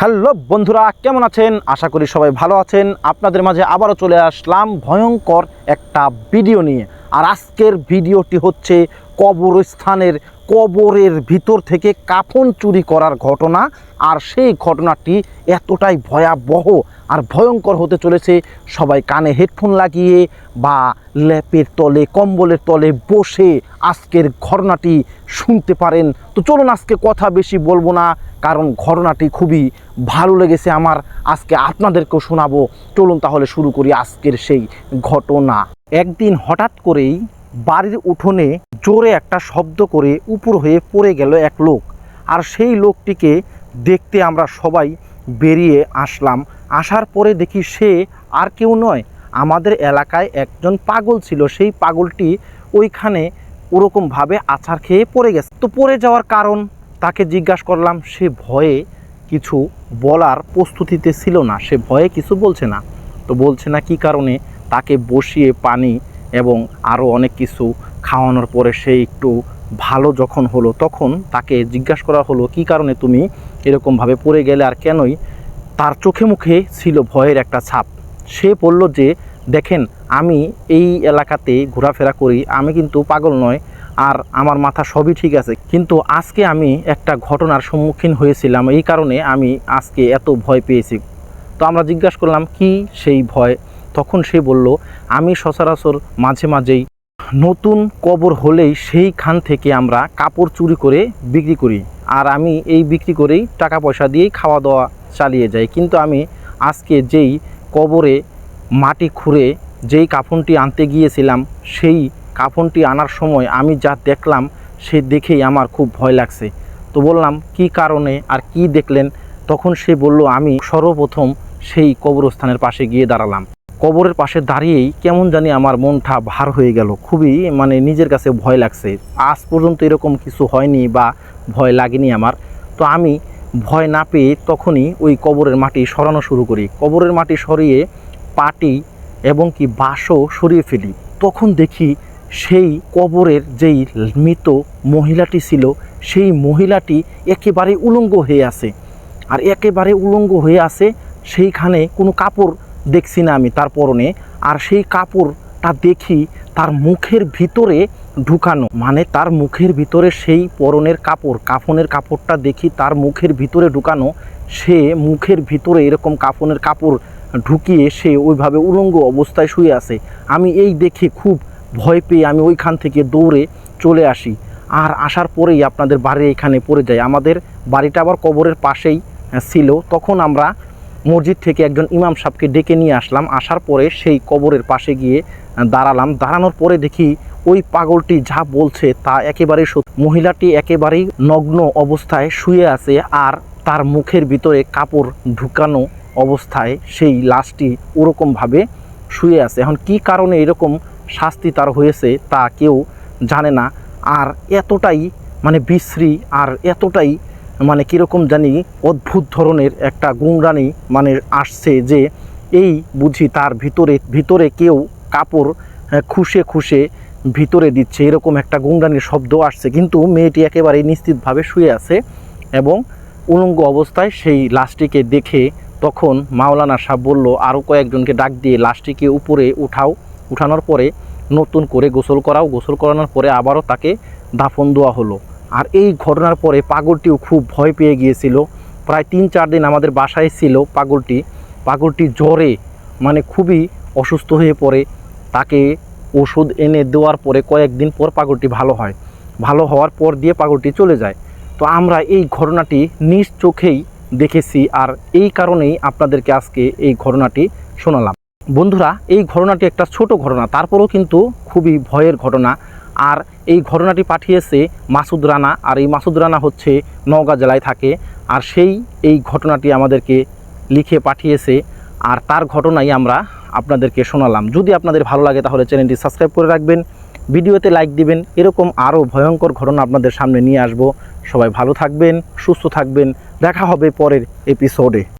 Hello বন্ধুরা, কেমন আছেন? আশা করি সবাই ভালো আছেন। আপনাদের মাঝে আবারও চলে আসলাম ভয়ঙ্কর একটা ভিডিও নিয়ে। আর আজকের ভিডিওটি হচ্ছে কবরস্থানের কবরের ভিতর থেকে কাফন চুরি করার ঘটনা, আর সেই ঘটনাটি এতটাই ভয়াবহ আর ভয়ঙ্কর হতে চলেছে। সবাই কানে হেডফোন লাগিয়ে বা ল্যাপের তলে, কম্বলের তলে বসে আজকের ঘটনাটি শুনতে পারেন। তো চলুন আজকে কথা বেশি বলব না, কারণ ঘটনাটি খুবই ভালো লেগেছে আমার। আজকে আপনাদেরকেও শোনাবো। চলুন তাহলে শুরু করি আজকের সেই ঘটনা। একদিন হঠাৎ করেই বাড়ির উঠোনে জোরে একটা শব্দ করে উপর হয়ে পড়ে গেল এক লোক। আর সেই লোকটিকে দেখতে আমরা সবাই বেরিয়ে আসলাম। আসার পরে দেখি সে আর কেউ নয়, আমাদের এলাকায় একজন পাগল ছিল। সেই পাগলটি ওইখানে ওরকমভাবে আছাড় খেয়ে পড়ে গেছে। তো পড়ে যাওয়ার কারণ তাকে জিজ্ঞাসা করলাম, সে ভয়ে কিছু বলার প্রস্তুতিতে ছিল না। সে ভয়ে কিছু বলছে না। তো বলছে না কি কারণে তাকে বসিয়ে পানি এবং আরও অনেক কিছু খাওয়ানোর পরে সে একটু ভালো যখন হলো, তখন তাকে জিজ্ঞাসা করা হলো, কি কারণে তুমি এরকমভাবে পড়ে গেলে আর কেনই? তার চোখে মুখে ছিল ভয়ের একটা ছাপ। সে বলল যে, দেখেন, আমি এই এলাকাতে ঘোরাফেরা করি, আমি কিন্তু পাগল নয়, আর আমার মাথা সবই ঠিক আছে। কিন্তু আজকে আমি একটা ঘটনার সম্মুখীন হয়েছিলাম, এই কারণে আমি আজকে এত ভয় পেয়েছি। তো আমরা জিজ্ঞাসা করলাম, কি সেই ভয়? তখন সে বলল, আমি সচরাচর মাঝে মাঝেই নতুন কবর হলেই সেইখান থেকে আমরা কাপড় চুরি করে বিক্রি করি। আর আমি এই বিক্রি করেই টাকা পয়সা দিয়েই খাওয়া দাওয়া চালিয়ে যাই। কিন্তু আমি আজকে যেই কবরে মাটি খুঁড়ে যেই কাফনটি আনতে গিয়েছিলাম, সেই কাফনটি আনার সময় আমি যা দেখলাম, সে দেখেই আমার খুব ভয় লাগছে। তো বললাম, কি কারণে আর কি দেখলেন? তখন সে বলল, আমি সর্বপ্রথম সেই কবরস্থানের পাশে গিয়ে দাঁড়ালাম। কবরের পাশে দাঁড়িয়েই কেমন জানি আমার মনটা ভার হয়ে গেল। খুবই মানে নিজের কাছে ভয় লাগছে। আজ পর্যন্ত এরকম কিছু হয়নি বা ভয় লাগেনি আমার। তো আমি ভয় না পেয়ে তখনই ওই কবরের মাটি সরানো শুরু করি। কবরের মাটি সরিয়ে পাটি এবং কি বাঁশও সরিয়ে ফেলি। তখন দেখি সেই কবরের যেই মৃত মহিলাটি ছিল, সেই মহিলাটি একেবারে উলঙ্গ হয়ে আছে। আর একেবারে উলঙ্গ হয়ে আছে সেইখানে কোনো কাপড় দেখছি না আমি তার পরনে। আর সেই কাপড়টা দেখি তার মুখের ভিতরে ঢুকানো। মানে তার মুখের ভিতরে সেই পরনের কাপড়, কাফনের কাপড়টা দেখি তার মুখের ভিতরে ঢুকানো। সে মুখের ভিতরে এরকম কাফনের কাপড় ঢুকিয়ে সে ওইভাবে উলঙ্গ অবস্থায় শুয়ে আছে। আমি এই দেখে খুব ভয় পেয়ে আমি ওইখান থেকে দৌড়ে চলে আসি। আর আসার পরেই আপনাদের বাড়ি এখানে পড়ে যায়। আমাদের বাড়িটা আবার কবরের পাশেই ছিল। তখন আমরা মসজিদ থেকে একজন ইমাম সাহেবকে ডেকে নিয়ে আসলাম। আসার পরে সেই কবরের পাশে গিয়ে দাঁড়ালাম। দাঁড়ানোর পরে দেখি ওই পাগলটি যা বলছে তা একেবারেই সত্যি। মহিলাটি একেবারেই নগ্ন অবস্থায় শুয়ে আছে আর তার মুখের ভিতরে কাপড় ঢুকানো অবস্থায় সেই লাশটি ওরকমভাবে শুয়ে আছে। এখন কি কারণে এরকম শাস্তি তার হয়েছে তা কেউ জানে না। আর এতটাই মানে বিশ্রী আর এতটাই মানে কীরকম জানি অদ্ভুত ধরনের একটা গুমরানি মানে আসছে যে এই বুঝি তার ভিতরে ভিতরে কেউ কাপড় খুশে খুশে ভিতরে দিচ্ছে। এরকম একটা গুমরানির শব্দ আসছে। কিন্তু মেয়েটি একেবারে নিশ্চিতভাবে শুয়ে আছে এবং উলঙ্গ অবস্থায় সেই লাশটিকে দেখে তখন মাওলানা সাহেব বলল আরও কয়েকজনকে ডাক দিয়ে লাশটিকে উপরে উঠাও। উঠানোর পরে নতুন করে গোসল করাও। গোসল করানোর পরে আবারও তাকে দাফন দেওয়া হলো। আর এই ঘটনার পরে পাগলটিও খুব ভয় পেয়ে গিয়েছিল। প্রায় তিন, চার দিন আমাদের বাসায় ছিল পাগলটি। পাগলটি জ্বরে মানে খুবই অসুস্থ হয়ে পড়ে। তাকে ওষুধ এনে দেওয়ার পরে কয়েকদিন পর পাগলটি ভালো হয়। ভালো হওয়ার পর দিয়ে পাগলটি চলে যায়। তো আমরা এই ঘটনাটি নিজ চোখেই দেখেছি আর এই কারণেই আপনাদেরকে আজকে এই ঘটনাটি শোনালাম। বন্ধুরা, এই ঘটনাটি একটা ছোট ঘটনা, তারপরেও কিন্তু খুবই ভয়ের ঘটনা। আর এই ঘটনাটি পাঠিয়েছে মাসুদ রানা, আর এই মাসুদ রানা হচ্ছে নওগাঁ জেলায় থাকে। আর সেই, এই ঘটনাটি আমাদেরকে লিখে পাঠিয়েছে। আর তার ঘটনাই আমরা আপনাদেরকে শোনালাম। যদি আপনাদের ভালো লাগে তাহলে চ্যানেলটি সাবস্ক্রাইব করে রাখবেন, ভিডিওতে লাইক দিবেন, এরকম আরও ভয়ঙ্কর ঘটনা আপনাদের সামনে নিয়ে আসব। সবাই ভালো থাকবেন, সুস্থ থাকবেন। দেখা হবে পরের এপিসোডে